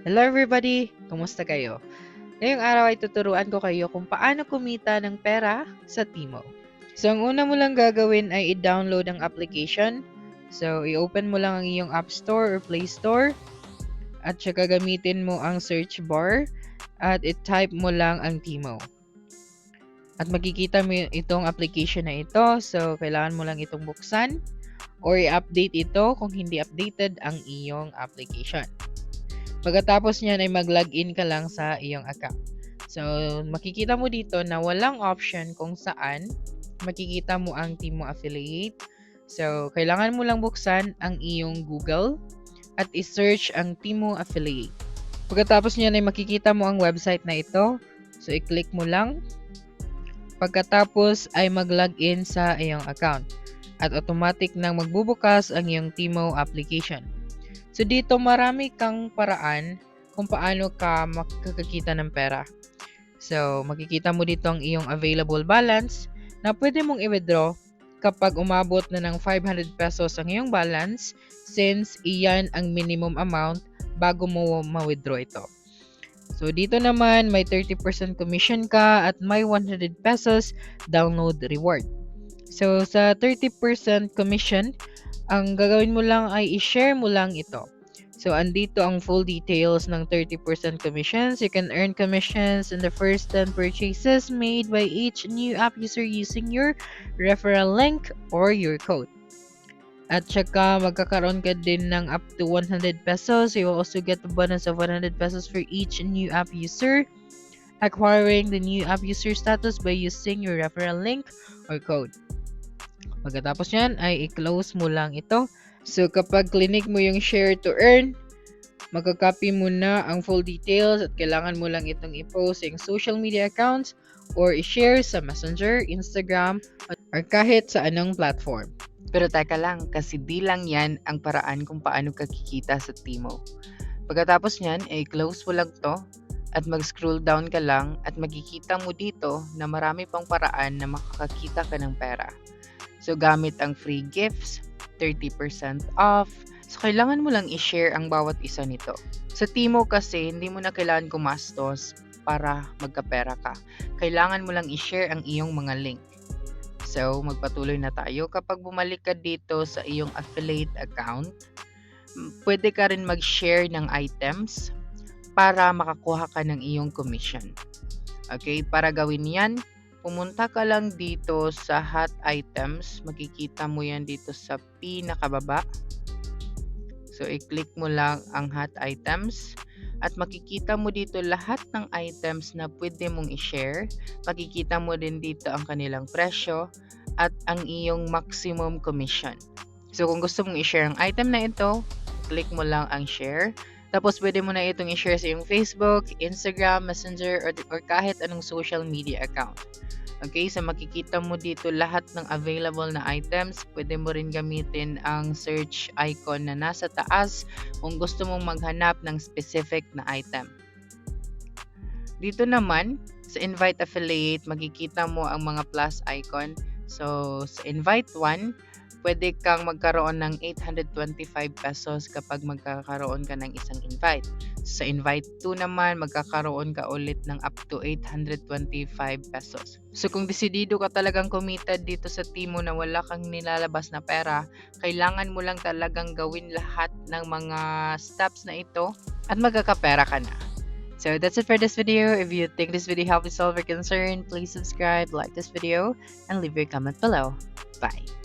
Hello everybody! Kumusta kayo? Ngayong araw ay tuturuan ko kayo kung paano kumita ng pera sa Timo. So, ang una mo lang gagawin ay i-download ang application. So, i-open mo lang ang iyong App Store or Play Store. At saka gamitin mo ang search bar. At i-type mo lang ang Timo. At makikita mo itong application na ito. So, kailangan mo lang itong buksan or i-update ito kung hindi updated ang iyong application. Pagkatapos niyan ay mag-login ka lang sa iyong account. So, makikita mo dito na walang option kung saan makikita mo ang Timo Affiliate. So, kailangan mo lang buksan ang iyong Google at i-search ang Timo Affiliate. Pagkatapos niyan ay makikita mo ang website na ito. So, i-click mo lang. Pagkatapos ay mag-login sa iyong account at automatic nang magbubukas ang iyong Timo application. So dito marami kang paraan kung paano ka makakakita ng pera. So makikita mo dito ang iyong available balance na pwede mong i-withdraw kapag umabot na ng 500 pesos ang iyong balance since iyan ang minimum amount bago mo ma-withdraw ito. So dito naman may 30% commission ka at may 100 pesos download reward. So, sa 30% commission, ang gagawin mo lang ay i-share mo lang ito. So, andito ang full details ng 30% commissions. You can earn commissions in the first 10 purchases made by each new app user using your referral link or your code. At saka, magkakaroon ka din ng up to 100 pesos. You will also get a bonus of 100 pesos for each new app user acquiring the new app user status by using your referral link or code. Pagkatapos yan ay i-close mo lang ito. So kapag clinic mo yung share to earn, magka-copy mo na ang full details at kailangan mo lang itong i-post sa social media accounts or i-share sa Messenger, Instagram, or kahit sa anong platform. Pero teka lang, kasi di lang yan ang paraan kung paano ka kikita sa Timo. Pagkatapos niyan, ay close mo lang to at mag-scroll down ka lang at makikita mo dito na marami pang paraan na makakakita ka ng pera. So, gamit ang free gifts, 30% off. So, kailangan mo lang i-share ang bawat isa nito. Sa Timo kasi, hindi mo na kailangan gumastos para magkapera ka. Kailangan mo lang i-share ang iyong mga link. So, magpatuloy na tayo. Kapag bumalik ka dito sa iyong affiliate account, pwede ka rin mag-share ng items para makakuha ka ng iyong commission. Okay, para gawin yan, pumunta ka lang dito sa hot items. Makikita mo yan dito sa pinakababa. So, i-click mo lang ang hot items. At makikita mo dito lahat ng items na pwede mong i-share. Makikita mo din dito ang kanilang presyo at ang iyong maximum commission. So, kung gusto mong i-share ang item na ito, click mo lang ang share. Tapos, pwede mo na itong i-share sa iyong Facebook, Instagram, Messenger, or, or kahit anong social media account. Okay, so makikita mo dito lahat ng available na items. Pwede mo rin gamitin ang search icon na nasa taas kung gusto mong maghanap ng specific na item. Dito naman, sa invite affiliate, makikita mo ang mga plus icon. So, sa invite 1, pwede kang magkaroon ng 825 pesos kapag magkakaroon ka ng isang invite. Sa invite 2 naman, magkakaroon ka ulit ng up to 825 pesos. So kung desidido ka talagang kumita dito sa Timo na wala kang nilalabas na pera, kailangan mo lang talagang gawin lahat ng mga steps na ito at magkakapera ka na. So that's it for this video. If you think this video helped you solve your concern, please subscribe, like this video, and leave your comment below. Bye!